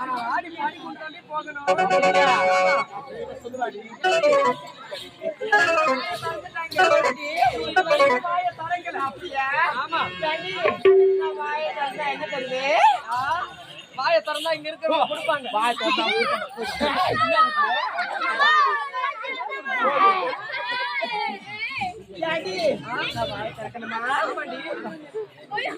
ஆனா ஆடி பாடி கொண்டாலே திறந்தா இங்க இருக்கிறவங்க கொடுப்பாங்க போய்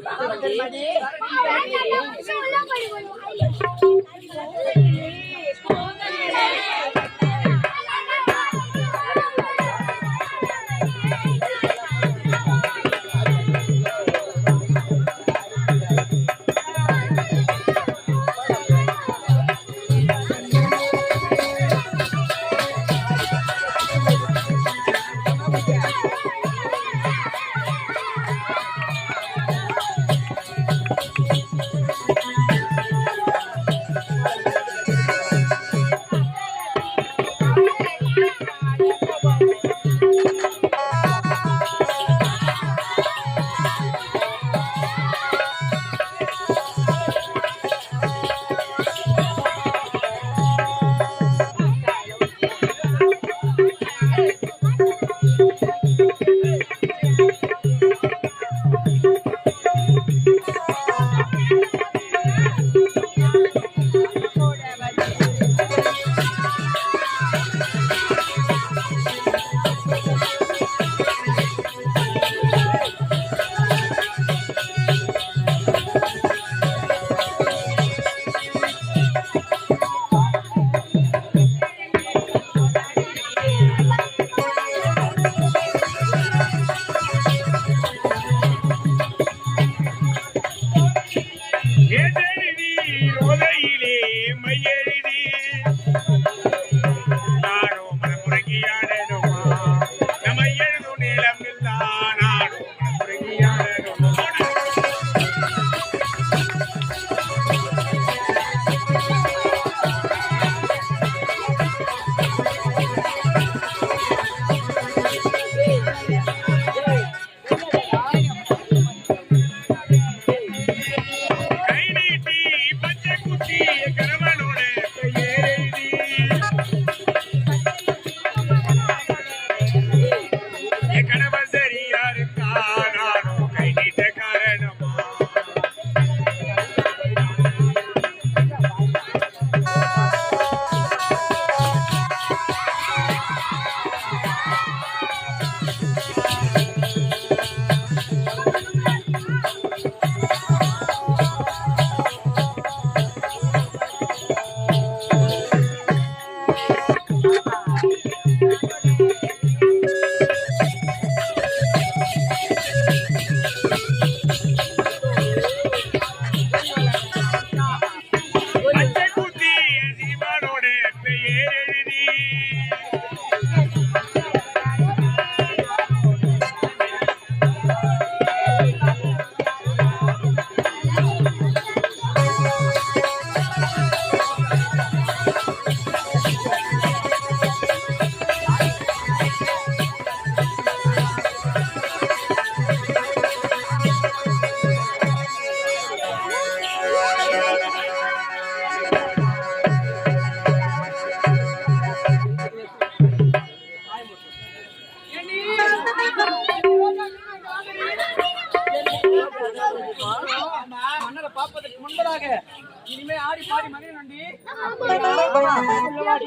இனிமே ஆடி பாடி மகனை நண்டி.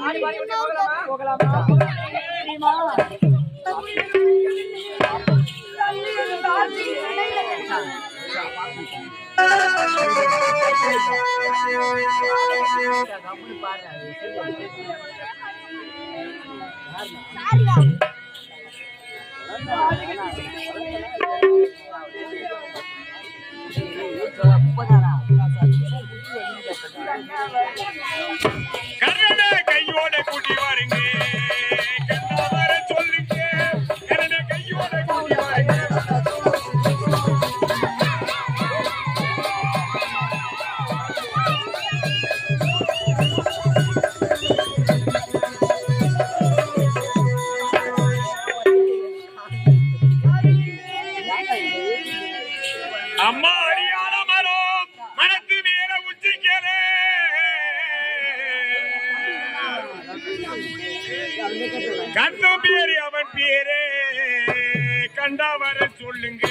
ஆடி பாடி போகலாமா. பாடுறா đây. கண்ணு பேரு அவன் பேரே கண்டா வர சொல்லுங்க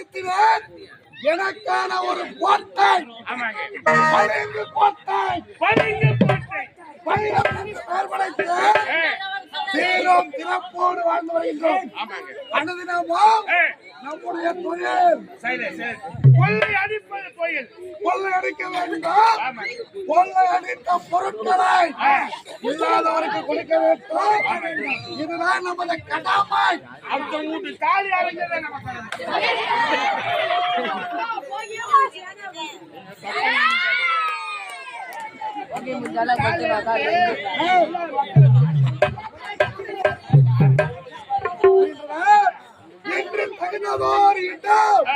ஏற்படுத்தினேன் எனக்கான ஒரு கோட்டை. பளிங்கு கோட்டை. பளிங்கு கோட்டை. என்று பெயர் படைத்து சீரும் சிறப்போடு வாழ்ந்து வருகின்றோம். ஏய், நம்முடைய தொழில். கொள்ளை அடிப்பது கோயில் கொள்ளையடிக்க வேண்டும் ஆமாங்க. கொள்ளையடித்த பொருட்களை இல்லாதவருக்கு கொடுக்க வேண்டும். இதுதான் நமது கடமை. அந்த வீட்டு தாலி அரைஞ்சதை நம்ம இன்று தகுந்ததோர் இடம்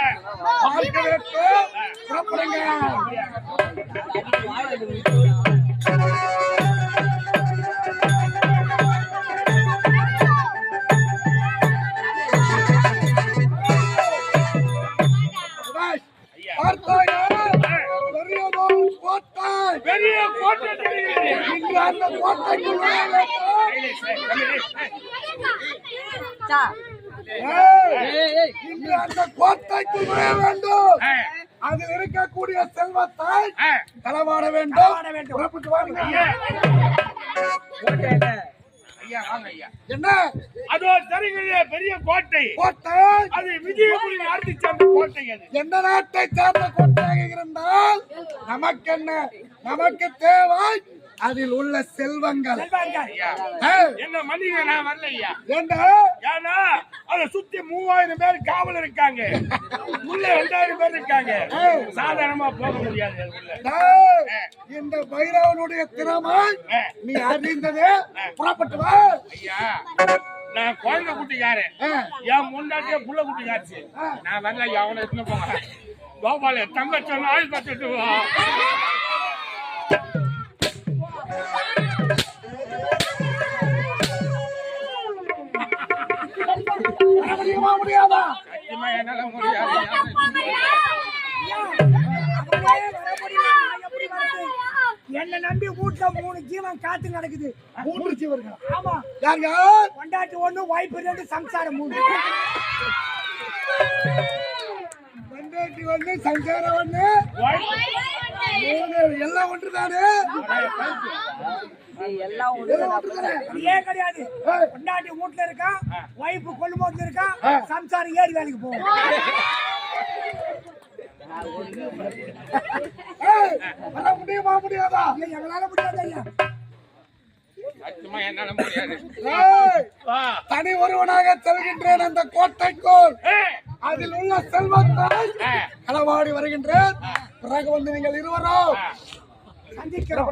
பார்க்க வேண்டும் புறப்படுங்க ஏய், இன்று அந்த கோட்டைக்குள் நுழைய வேண்டும். அதில் இருக்கக்கூடிய செல்வத்தை ஆ, களவாட வேண்டும். புறப்பட்டு வாருங்க ஐயா. ஐயா வாங்க ஐயா. என்ன? அதோ சரிங்களே பெரிய கோட்டை. கோட்டை? அது விஜயபுரி நாட்டு சேர்ந்த கோட்டை அது. எந்த நாட்டை சார்ந்த கோட்டையாக இருந்தால் நமக்கு என்ன நமக்கு தேவை அதில் உள்ள செல்வங்கள். என்ன மன்னிக்க நான் வரல ஐயா. ஏண்டா? ஏன்னா அதை சுத்தி மூவாயிரம் பேர் காவல் இருக்காங்க. உள்ள ரெண்டாயிரம் பேர் இருக்காங்க. சாதாரணமா போக முடியாது இந்த பைரவனுடைய திறமை நீ அறிந்ததே. புறப்பட்டு வா. ஐயா நான் குழந்தை குட்டிக்காரன். என் முன்னாடியே புள்ள குட்டிக்காச்சு நான் வரல அவனை எடுத்துன்னு போங்க. கோபால தங்கச்சி ஆயுள் கட்டுட்டு முடியாதா? சத்தியமா என்னால முடியாது. என்ன நம்பி வீட்டுல மூணு ஜீவன் காத்து நடக்குது. மூன்று ஜீவர்கள். ஆமா. யாருங்க? கொண்டாட்டி ஒண்ணு வாய்ப்பு ரெண்டு சம்சாரம் மூணு பண்டாட்டி ஒண்ணு சஞ்சாரம் ஒண்ணு. மூணு எல்லாம் ஒன்றுதானே? எல்லாம் ஏன் கிடையாது. ஏய். கொண்டாட்டி வீட்டுல இருக்கான் வைப்பு கொள்ளுமோட்டுல இருக்கான் சம்சாரம் ஏறி வேலைக்கு போகும் முடியுமா முடியாதா? எங்களால முடியாது ஐயா தனி ஒருவனாக செல்கின்றேன் அந்த கோட்டைக்குள். அதில் உள்ள செல்வத்தை களவாடி வருகின்றேன். பிறகு வந்து நீங்கள் இருவரும் சந்திக்கிறோம்